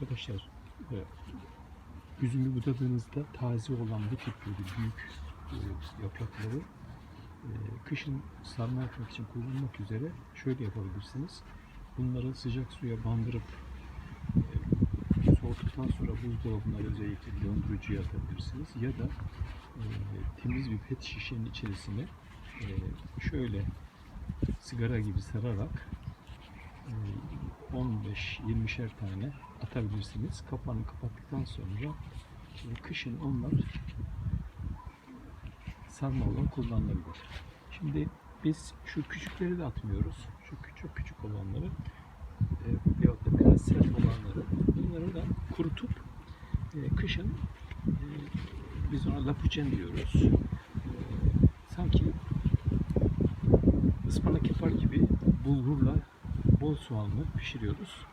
Arkadaşlar e, üzümü budadığınızda taze olan bu tip böyle büyük e, yaprakları e, kışın sarma yapmak için kullanmak üzere şöyle yapabilirsiniz. Bunları sıcak suya bandırıp e, soğuttuktan sonra buzdolabına özellikle dondurucuya atabilirsiniz. Ya da e, temiz bir pet şişenin içerisine e, şöyle sigara gibi sararak 15-20'şer tane atabilirsiniz. Kapağını kapattıktan sonra kışın onlar sarma olarak kullanılabilir. Şimdi biz şu küçükleri de atmıyoruz. Şu küçük küçük olanları e, veyahut da biraz sert olanları bunları da kurutup e, kışın e, biz ona lapuçen diyoruz. E, sanki ıspanak yapar gibi soğanlı pişiriyoruz.